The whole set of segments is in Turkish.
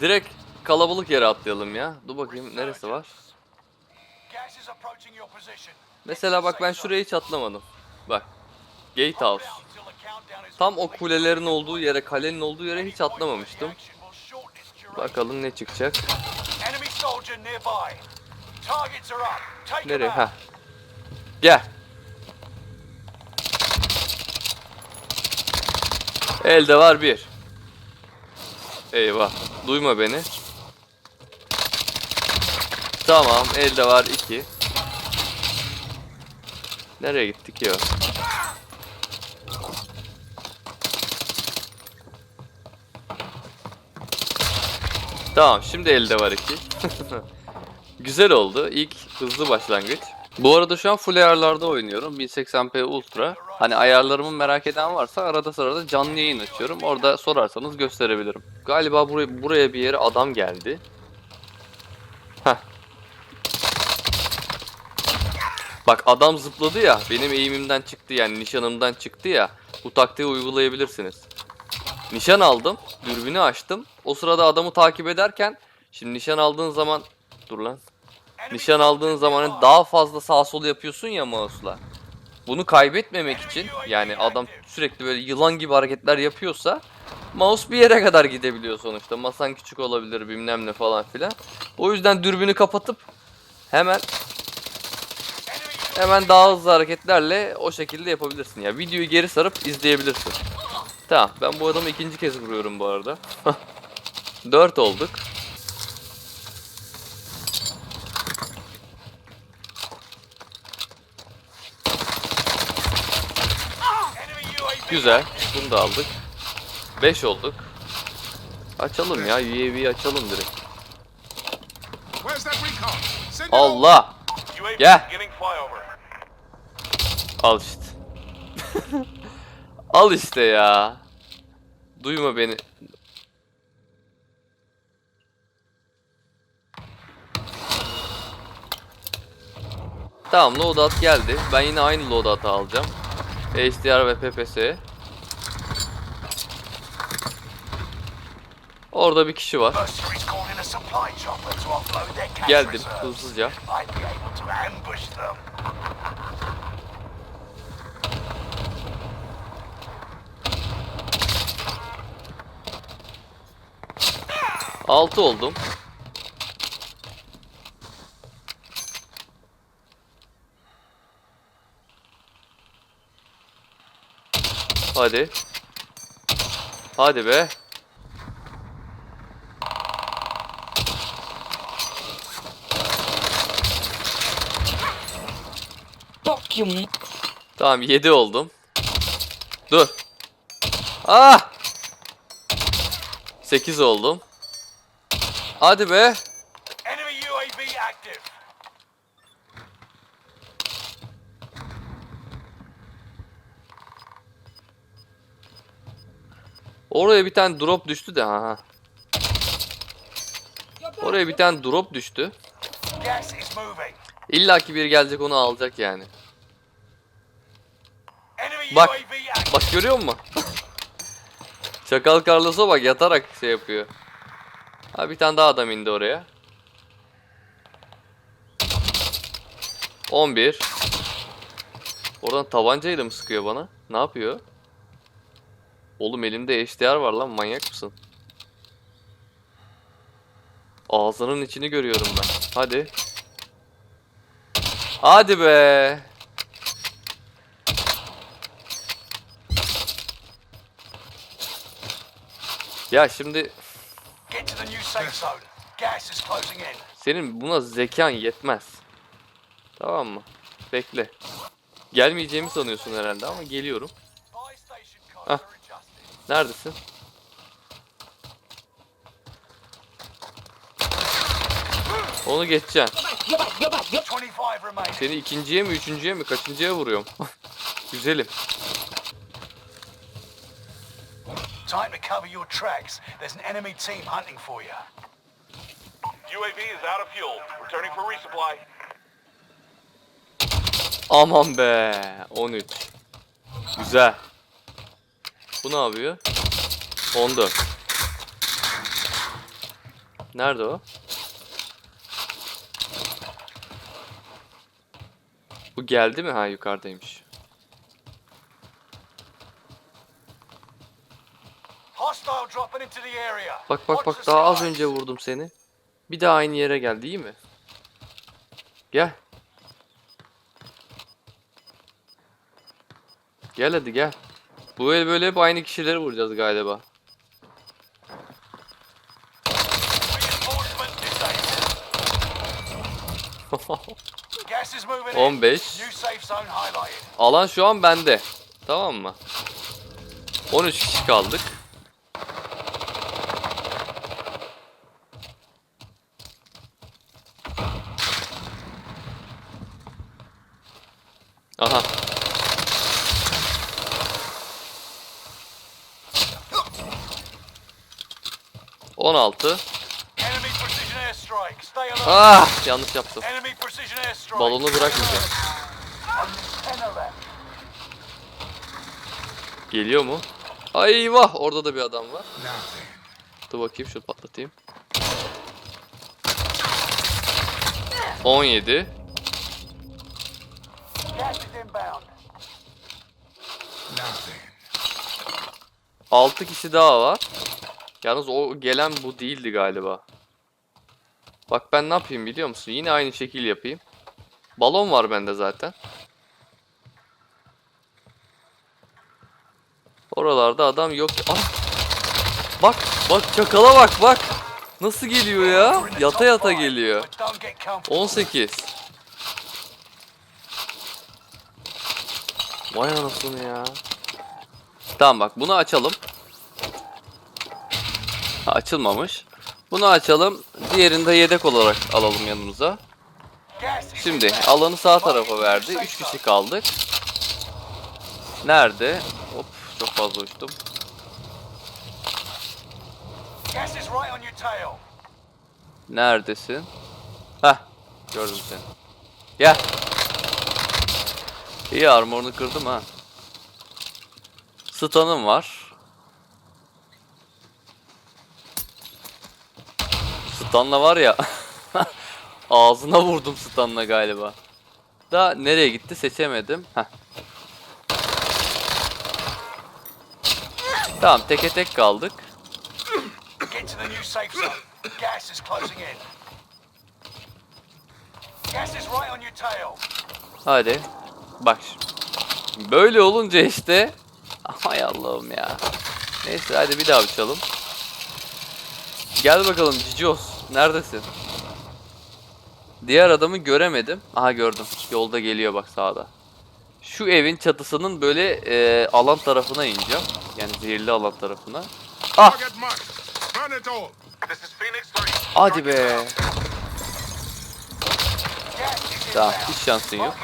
Direkt kalabalık yere atlayalım ya. Dur bakayım neresi var? Mesela bak ben şuraya hiç atlamadım. Bak. Gatehouse. Tam o kulelerin olduğu yere, kalenin olduğu yere hiç atlamamıştım. Bakalım ne çıkacak. Nereye? Ha. Gel. Elde var bir. Eyvah. Duyma beni. Tamam. Elde var iki. Nereye gittik ya? Tamam. Şimdi elde var iki. Güzel oldu. İlk hızlı başlangıç. Bu arada şu an full ayarlarda oynuyorum. 1080p Ultra. Hani ayarlarımı merak eden varsa arada sırada canlı yayın açıyorum. Orada sorarsanız gösterebilirim. Galiba buraya, buraya bir yere adam geldi. Heh. Bak adam zıpladı ya. Benim eğimimden çıktı yani nişanımdan çıktı ya. Bu taktiği uygulayabilirsiniz. Nişan aldım. Dürbünü açtım. O sırada adamı takip ederken şimdi nişan aldığın zaman dur lan. Nişan aldığın zaman nearby. daha fazla sağ sol yapıyorsun ya mouse'la. Bunu kaybetmemek için yani adam sürekli böyle yılan gibi hareketler yapıyorsa mouse bir yere kadar gidebiliyor sonuçta. Masan küçük olabilir bilmem ne falan filan. O yüzden dürbünü kapatıp hemen hemen daha hızlı hareketlerle o şekilde yapabilirsin. Ya videoyu geri sarıp izleyebilirsin. Tamam ben bu adamı ikinci kez vuruyorum bu arada. 4 olduk. enemy UAV Güzel. Bunu da aldık. 5 olduk. Açalım ya. UAV'yi açalım direkt. Allah! Gel. Al işte. Al işte ya. Duyma beni. Tamam loadout geldi. Ben yine aynı loadout'ı alacağım. HDR ve PPS. Orada bir kişi var. Mercenaries called in a supply chopper to offload their cash Geldim reserves. hızlıca. I'd be able to ambush them. Altı oldum. Hadi. Hadi be. Tamam 7 oldum. Dur. Ah! 8 oldum. Hadi be. Enemy UAV active. Oraya bir tane drop düştü de ha. Oraya bir tane drop düştü. İlla ki biri gelecek onu alacak yani. Bak. Bak görüyor musun? Çakal Carlos'a bak yatarak şey yapıyor. Ha bir tane daha adam indi oraya. 11. Oradan tabancayla mı sıkıyor bana? Ne yapıyor? Oğlum elimde HDR var lan manyak mısın? Ağzının içini görüyorum ben. Hadi. Hadi be. Ya şimdi senin buna zekan yetmez. Tamam mı? Bekle. Gelmeyeceğimi sanıyorsun herhalde ama geliyorum. Buy Neredesin? Onu geçeceksin. 25 remaining. Seni ikinciye mi, üçüncüye mi, kaçıncıya vuruyorum? Güzelim. Time to cover your tracks. There's an enemy team hunting for you. UAV is out of fuel. Returning for resupply. Aman be. 13. Güzel. Bu ne yapıyor? 14. Nerede o? Bu geldi mi? Ha yukarıdaymış. Bak bak bak daha az önce vurdum seni. Bir daha aynı yere geldi iyi mi? Gel. Gel hadi gel. Bu el böyle hep aynı kişileri vuracağız galiba. Reinforcement disabled. Gas is moving in. 15. New safe zone highlighted. Alan şu an bende. Tamam mı? 13 kişi kaldık. 16. Ah yanlış yaptım. Balonu bırakmayacağım. Geliyor mu? Ay orada da bir adam var. Dur bakayım şunu patlatayım. 17. Altı kişi daha var. Yalnız o gelen bu değildi galiba. Bak ben ne yapayım biliyor musun? Yine aynı şekil yapayım. Balon var bende zaten. Oralarda adam yok. Ah! Bak, bak çakala bak bak. Nasıl geliyor ya? Yata yata geliyor. but don't get comfortable. 18. Vay anasını ya. Tamam bak bunu açalım. Açılmamış. Bunu açalım. Diğerini de yedek olarak alalım yanımıza. Şimdi alanı sağ tarafa verdi. new 3 safe kişi kaldık. Nerede? Hop çok fazla uçtum. Neredesin? Heh gördüm seni. Gel. İyi armorunu kırdım ha. Stun'ım var. Stun'la var ya. Ağzına vurdum Stun'la galiba. Da nereye gitti seçemedim. Heh. Tamam teke tek kaldık. Hadi. Bak. Böyle olunca işte. Hay Allah'ım ya. Neyse hadi bir daha uçalım. Gel bakalım Cicos. Neredesin? Diğer adamı göremedim. Aha gördüm. Yolda geliyor bak sağda. Şu evin çatısının böyle e, alan tarafına ineceğim. Yani zehirli alan tarafına. Ah! Target marked. Burn it all. This is Phoenix 3. Hadi be. Tamam hiç şansın yok.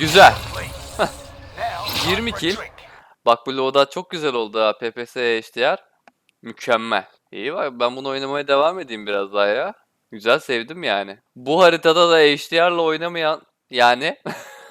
Güzel. complete. Now, time 20 for a kill. Bak bu loadout çok güzel oldu ha. PPS HDR. Mükemmel. İyi bak ben bunu oynamaya devam edeyim biraz daha ya. Güzel sevdim yani. Bu haritada da HDR'la oynamayan yani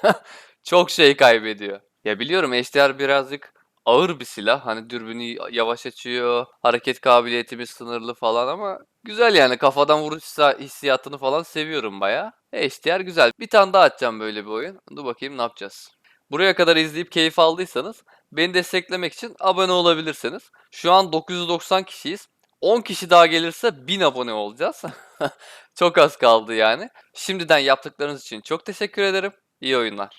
çok şey kaybediyor. Ya biliyorum HDR birazcık ağır bir silah. Hani dürbünü yavaş açıyor. Hareket kabiliyetimiz sınırlı falan ama güzel yani. Kafadan vuruş hissi- hissiyatını falan seviyorum baya. HDR güzel. Bir tane daha açacağım böyle bir oyun. Dur bakayım ne yapacağız. Buraya kadar izleyip keyif aldıysanız beni desteklemek için abone olabilirsiniz. Şu an 990 kişiyiz. 10 kişi daha gelirse 1000 abone olacağız. çok az kaldı yani. Şimdiden yaptıklarınız için çok teşekkür ederim. İyi oyunlar.